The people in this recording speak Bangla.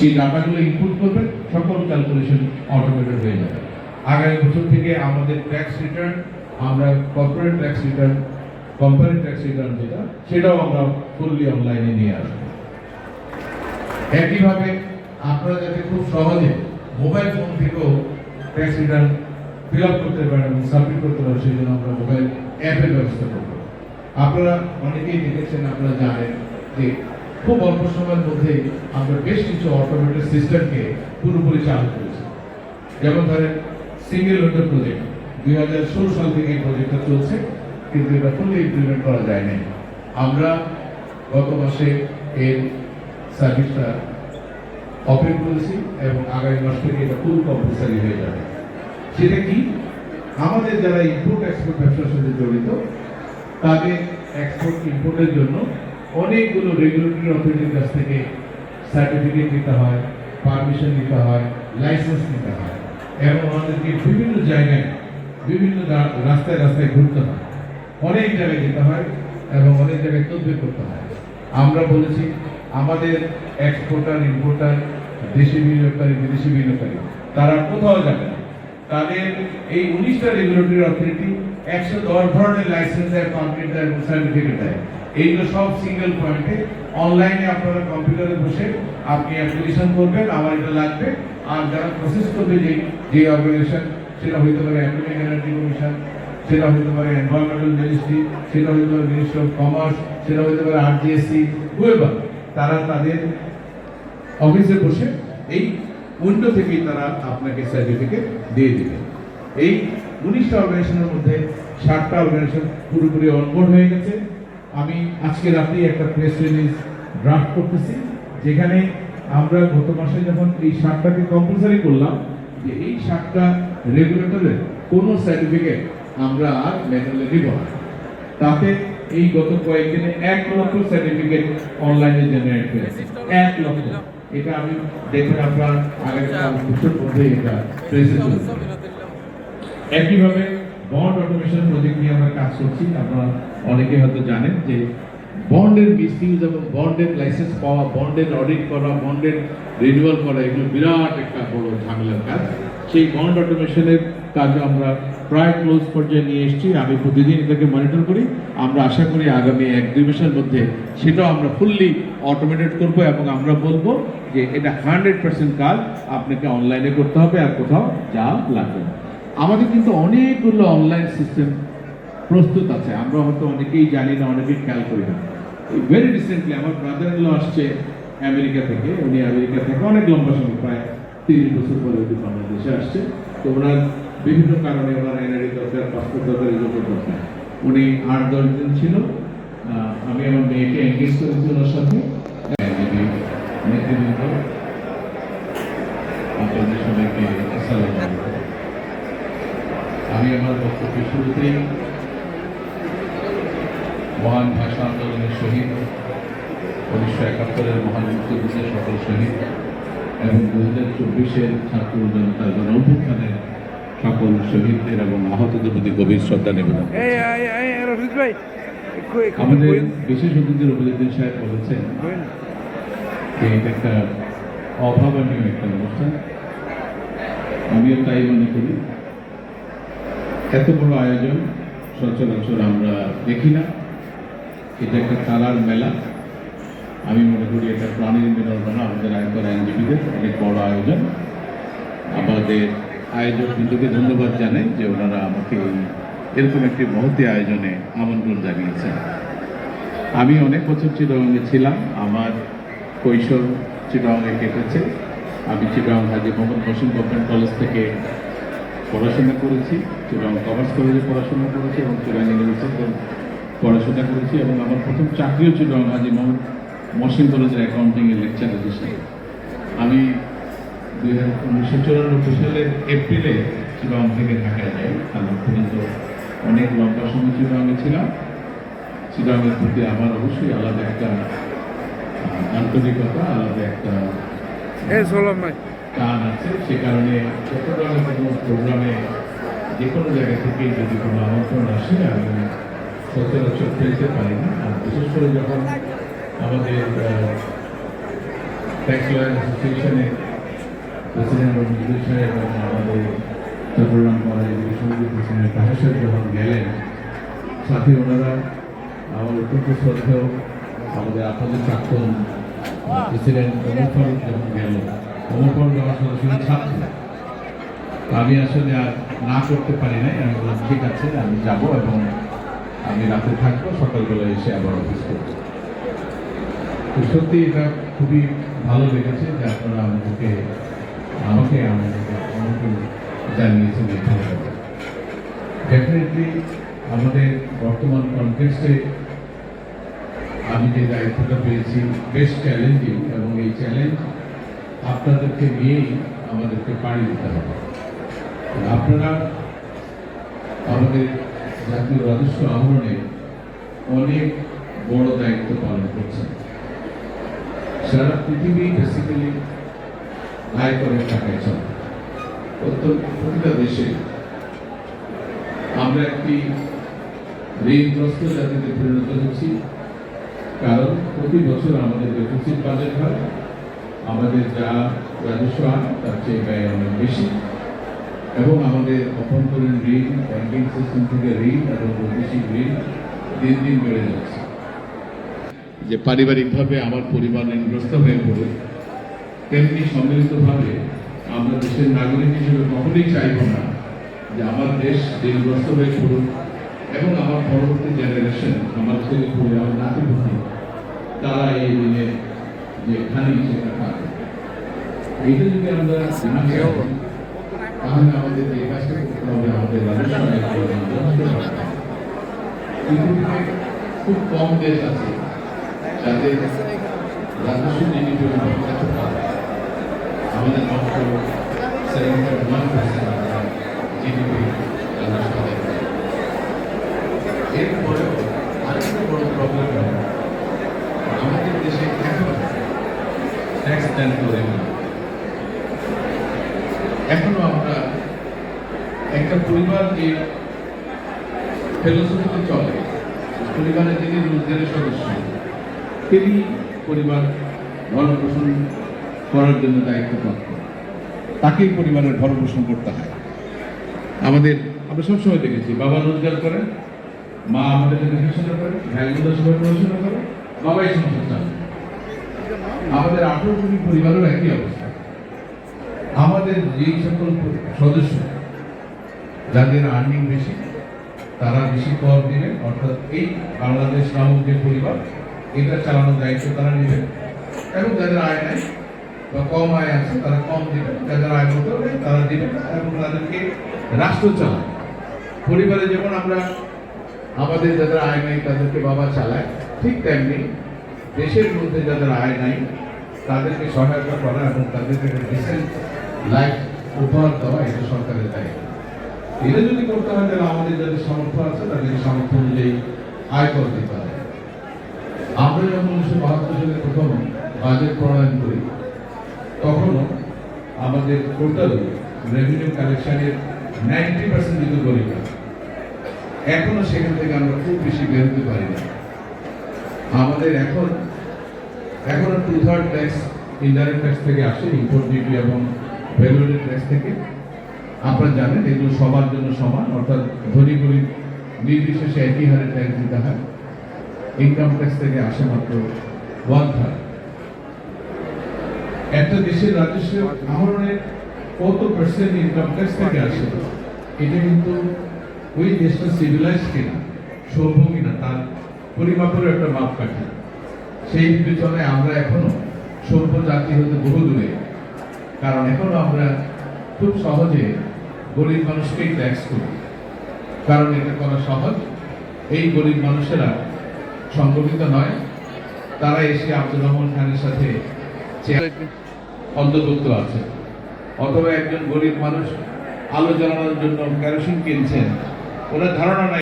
সেই ডাটাগুলো ইনপুট করবেন, সকল ক্যালকুলেশন অটোমেটেড হয়ে যাবে। আগামী বছর থেকে আমাদের ট্যাক্স রিটার্ন আমরা corporate tax return company tax return যেটা, সেটাও আমরা ফুললি অনলাইনে নিয়ে আসব। একইভাবে আপনারা যাতে খুব সহজে মোবাইল ফোন থেকেও ট্যাক্স রিটার্ন ফিল আপ করতে পারেন এবং সাবমিট করতে পারেন, সেই জন্য আমরা মোবাইল অ্যাপের ব্যবস্থা করব। আপনারা অনেকেই দেখেছেন, আপনারা জানেন যে খুব অল্প সময়ের মধ্যে আমরা বেশ কিছু অটোমেটেড সিস্টেমকে পুরোপুরি চালু করেছি। যেমন ধরেন সিঙ্গেল উইন্ডো প্রজেক্ট দুই হাজার ষোলো সাল থেকে এই প্রজেক্টটা চলছে, কিন্তু এটা ফুললি ইমপ্লিমেন্ট করা যায়নি। আমরা গত মাসে এর সার্ভিসটা ওপেন করেছি এবং আগামী মাস থেকে এটা ফুল কম্পালসারি হয়ে যাবে। সেটা কি? আমাদের যারা ইম্পোর্ট এক্সপোর্ট ব্যবসার সাথে জড়িত, তাদের এক্সপোর্ট ইম্পোর্টের জন্য অনেকগুলো রেগুলেটরি অথরিটির কাছ থেকে সার্টিফিকেট নিতে হয় পারমিশন নিতে হয় লাইসেন্স নিতে হয়, এবং আমাদেরকে বিভিন্ন জায়গায়, বিভিন্ন রাস্তায় রাস্তায় ঘুরতে হয়। অনেক জায়গায় যেতে হয় এবং অনেক জায়গায় তদবির করতে হয়। আমরা বলেছি, আমাদের এক্সপোর্টার ইম্পোর্টার দেশি বিনিয়োগকারী, বিদেশি বিনিয়োগকারী, তারা কোথাও যাবে তাদের এই উনিশটা রেগুলেটরি অথরিটি একশো দশ ধরনের লাইসেন্স দেয় পারমিট দেয় এবং সার্টিফিকেট দেয়। এইগুলো সব সিঙ্গেল পয়েন্টে অনলাইনে আপনারা কম্পিউটারে বসে আপনি অ্যাপ্লিকেশন করবেন, আমার এটা লাগবে। আর যারা প্রসেস করবে যে যে অর্গানাইজেশন সেটা হইতে পারে অ্যাটমিক এনার্জি কমিশন সেটা হইতে পারে এনভায়রনমেন্টাল মিনিস্ট্রি সেটা হইতে পারে মিনিস্ট্রি অফ কমার্স সেটা হইতে পারে আরজিএসসি হুয়েবার তারা তাদের অফিসে বসে এই উইন্ডো থেকেই তারা আপনাকে সার্টিফিকেট দিয়ে দেবে। এই উনিশটা অর্গানাইজেশনের মধ্যে ষাটটা অর্গানাইজেশন পুরোপুরি অনবোর্ড হয়ে গেছে। আমি আজকে রাতেই একটা প্রেস রিলিজ ড্রাফট করতেছি যেখানে আমরা গত মাসে যখন এই ষাটটাকে কম্পালসারি করলাম যে এই ষাটটা রেগুলেটরের কোনো সার্টিফিকেট আমরা আর ম্যানুয়ালি দিব না। তাতে এই গত কয়েকদিনে এক লক্ষ সার্টিফিকেট অনলাইনে জেনারেট হয়েছে। এক লক্ষ। এটা আমি দেখবেন আপনার আগামীকাল বছর মধ্যে এটা প্রেসে একইভাবে বন্ড অটোমেশন প্রজেক্ট নিয়ে আমরা কাজ করছি আপনারা অনেকে হয়তো জানেন যে বন্ডের মিসইউজ এবং বন্ডের লাইসেন্স পাওয়া, বন্ডের অডিট করা, বন্ডের রিনিউয়াল করা, এগুলো বিরাট একটা বড় ঝামেলার কাজ। সেই বন্ড অটোমেশনের কাজ আমরা প্রায় ক্লোজ পর্যায়ে নিয়ে এসেছি। আমি প্রতিদিন এটাকে মনিটর করি। আমরা আশা করি আগামী এক দুই মাসের মধ্যে সেটাও আমরা ফুললি অটোমেটেড করব এবং আমরা বলব যে এটা হান্ড্রেড পার্সেন্ট কাজ আপনাকে অনলাইনে করতে হবে আর কোথাও যা লাগবে আমাদের কিন্তু অনেকগুলো অনলাইন সিস্টেম প্রস্তুত আছে। আমরা হয়তো অনেকেই জানি না, অনেকেই খেয়াল করি না। ভেরি রিসেন্টলি আমার ব্রাদার ইন আসছে আমেরিকা থেকে। উনি আমেরিকা থেকে অনেক লম্বা সময়, প্রায় তিরিশ বছর পরে উনি বাংলাদেশে আসছে। তো ওনার বিভিন্ন কারণে ওনার এনআরই দরকার, পাসপোর্ট দরকার এগুলো দরকার। উনি আট, দশ দিন ছিল। আমি আমার মেয়েকে এঙ্গেজ করেছি ওনার সাথে। আমি আমার বক্তব্যের শুরুতেই মহান ভাষা আন্দোলনের শহীদ উনিশশো একাত্তরের মহান মুক্তিযুদ্ধের সকল শহীদ এবং দু হাজার চব্বিশের ছাত্র জনতার গণ অভ্যুত্থানের সকল শহীদদের এবং আহতদের প্রতি গভীর শ্রদ্ধা নিবেদন আমাদের বিশেষ অতিথির উপলব্ধি সাহেব বলেছেন যে এটা একটা অভাবনীয় একটা অনুষ্ঠান। আমিও তাই মনে করি। এত বড় আয়োজন সচরাচর আমরা দেখি না। এটা একটা তারার মেলা। আমি মনে করি এটা প্রাণীর বিনোদনা আমাদের আয়কর আইনজীবীদের, অনেক বড় আয়োজন। আমাদের আয়োজক বিন্দুকে ধন্যবাদ জানাই যে ওনারা আমাকে এরকম একটি মহতি আয়োজনে আমন্ত্রণ জানিয়েছেন। আমি অনেক বছর চিটাগাংয়ে ছিলাম, আমার কৈশোর চিটাগাংয়ে কেটেছে। আমি চিটাগাং হাজি মোহাম্মদ মসিম গভর্নমেন্ট কলেজ থেকে পড়াশোনা করেছি, চিটাগাং কমার্স কলেজে পড়াশোনা করেছি এবং চিটাগাং ইউনিভার্সিটিতে পড়াশোনা করেছি এবং আমার প্রথম চাকরিও ছিল হাজি মোহাম্মদ মসিম কলেজের অ্যাকাউন্টিংয়ের লেকচারার হিসেবে আমি দুই হাজার উনিশশো চুরানব্বই সালের এপ্রিলে চিটাগাং থেকে ঢাকায় যাই। তার পর্যন্ত অনেক লম্বা সময় চিটাগাংয়ে ছিলাম। চিটাগাংয়ের প্রতি আমার অবশ্যই আলাদা একটা আন্তরিকতা আলাদা একটা টান আছে। সে কারণে চট্টগ্রামে কোনো প্রোগ্রামে যে কোনো জায়গা থেকে যদি কোনো আমন্ত্রণ আসে আমি সচরাচর ফেলতে পারি না। আর বিশেষ করে যখন আমাদের ট্যাক্স লয়ার অ্যাসোসিয়েশনের প্রেসিডেন্ট এবং নির্দেশক এবং আমাদের চট্টগ্রাম কলেজ এডুকেশন প্রেসিডেন্ট তাহেশ্বর যখন গেলেন, সাথে ওনারা আমার অত্যন্ত শ্রদ্ধেয়, আমাদের আপনাদের প্রাক্তন প্রেসিডেন্ট অমর ফারুক যখন গেল অমর ফারুক আমার সরাসরি ছাত্র। আমি আসলে আর না করতে পারি নাই, আমি ঠিক আছে, আমি যাব এবং আমি রাতে থাকব, সকালবেলা এসে আবার অফিস করব। তো সত্যি এটা খুবই ভালো লেগেছে যে আপনারা আমাদেরকে, আমাকে আমাকে জানিয়েছেন ডেফিনেটলি আমাদের বর্তমান কনটেক্সটে আমি যে দায়িত্বটা পেয়েছি, বেশ চ্যালেঞ্জিং এবং এই চ্যালেঞ্জ আপনাদেরকে নিয়েই আমাদেরকে পাড়ি দিতে হবে। আপনারা আমাদের জাতীয় রাজস্ব আহরণে অনেক বড় দায়িত্ব পালন করছেন। সারা পৃথিবী বেসিক্যালি আয় করে টাকায় চলে। প্রতিটা দেশে আমরা একটি ঋণগ্রস্ত জাতিতে পরিণত হচ্ছি। কারণ প্রতি বছর আমাদের ডেফিসিট বাজেট হয়। আমাদের যা রাজস্ব আয়, তার চেয়ে ব্যয় অনেক বেশি। এবং আমাদের অভ্যন্তরীণ ঋণ ব্যাংকিং সিস্টেম থেকে ঋণ এবং বৈদেশিক ঋণ দিন দিন বেড়ে যাচ্ছে। যে পারিবারিকভাবে আমার পরিবার ঋণগ্রস্ত হয়ে পড়ে তেমনি সম্মিলিতভাবে আমরা দেশের নাগরিক হিসেবে কখনোই চাইব না যে আমার দেশ ঋণগ্রস্ত হয়ে পড়ুক এবং আমার পরবর্তী জেনারেশন আমার ছেলে পড়ে আমার নাতিপুতি তারা এই দিনে যে খানি সেটা পাবে। এইটা যদি আমরা তাহলে আমাদের যে কাজটা করতে হবে আমাদের। পৃথিবীতে খুব কম দেশ আছে যাদের রাজস্ব জিডিপি আমাদের মাত্র সেভেন্টি ওয়ান পার্সেন্ট জিডিপি রাজস্ব আদায় আরেকটা বড় প্রবলেম আমাদের দেশে এখন ট্যাক্স দেন করে এখনও আমরা একটা পরিবার যে ফিলোসফিতে চলে। পরিবারের যিনি রোজগারের সদস্য, তিনি পরিবার ভরণ পোষণ করার জন্য দায়িত্বপ্রাপ্ত তাকেই পরিবারের ভরণ পোষণ করতে হয়। আমাদের, আমরা সবসময় দেখেছি, বাবা রোজগার করেন, মা আমাদের দেখাশোনা করে, ভাই বোনরা সবাই পড়াশোনা করে, বাবাই সংসার চালায়। আমাদের আঠারো কোটি পরিবারের একই অবস্থা। আমাদের যেই সকল সদস্য যাদের আর্নিং বেশি, তারা বেশি কর দিবেন, অর্থাৎ এই বাংলাদেশ নামক যে পরিবার, এটা চালানোর দায়িত্ব তারা নেবেন। এবং যাদের আয় নাই বা কম আয় আছে, তারা কম দিবেন। যাদের আয় মতো তারা দেবেন এবং তাদেরকে রাষ্ট্র চালায় পরিবারে যেমন আমরা আমাদের যাদের আয় নাই, তাদেরকে বাবা চালায়, ঠিক তেমনি দেশের মধ্যে যাদের আয় নাই, তাদেরকে সহায়তা করা এবং তাদেরকে ডিসেন্ট লাইফ উপহার দেওয়া এটা সরকারের দায়িত্ব। এটা যদি করতে হয়, তাহলে আমাদের যাদের সামর্থ্য আছে তাদেরকে সামর্থ্য অনুযায়ী আয় কর দিতে হবে আমরা যখন উনিশশো বাহাত্তর সালে প্রথম বাজেট প্রণয়ন করি, তখনও আমাদের টোটাল রেভিনিউ কালেকশনের নাইনটি পার্সেন্ট দিত গরিব, এখনও সেখান থেকে আমরা খুব বেশি বের হতে পারি না। আমাদের এখন এখনও two third tax indirect tax থেকে আসে ইম্পোর্ট ডিউটি এবং ভ্যালুয়েটেড ট্যাক্স থেকে। আপনারা জানেন, এগুলো সবার জন্য সমান, অর্থাৎ ধনী গরিব নির্বিশেষে একই হারে ট্যাক্স দিতে হয়। ইনকাম ট্যাক্স থেকে আসে মাত্র ওয়ান থার্ড একটা দেশের রাজস্ব আহরণের কত পার্সেন্ট ইনকাম ট্যাক্স থেকে আসে? এটা কিন্তু ওই দেশটা সিভিলাইজ কিনা, সভ্য কিনা, তার পরিমাপেরও একটা মাপকাঠি। সেই বিবেচনায় আমরা এখনও সভ্য জাতি হতে বহু দূরে কারণ এখনও আমরা খুব সহজে গরিব মানুষকেই ট্যাক্স করি। কারণ এটা করা সহজ। এই গরিব মানুষেরা সংগঠিত নয়। তারা এসে আব্দুর রহমান খানের সাথে অন্তর্ভুক্ত আছে। অথবা একজন গরিব মানুষ আলো জ্বালানোর জন্য কেরোসিন কিনছেন। ওনার ধারণা নাই।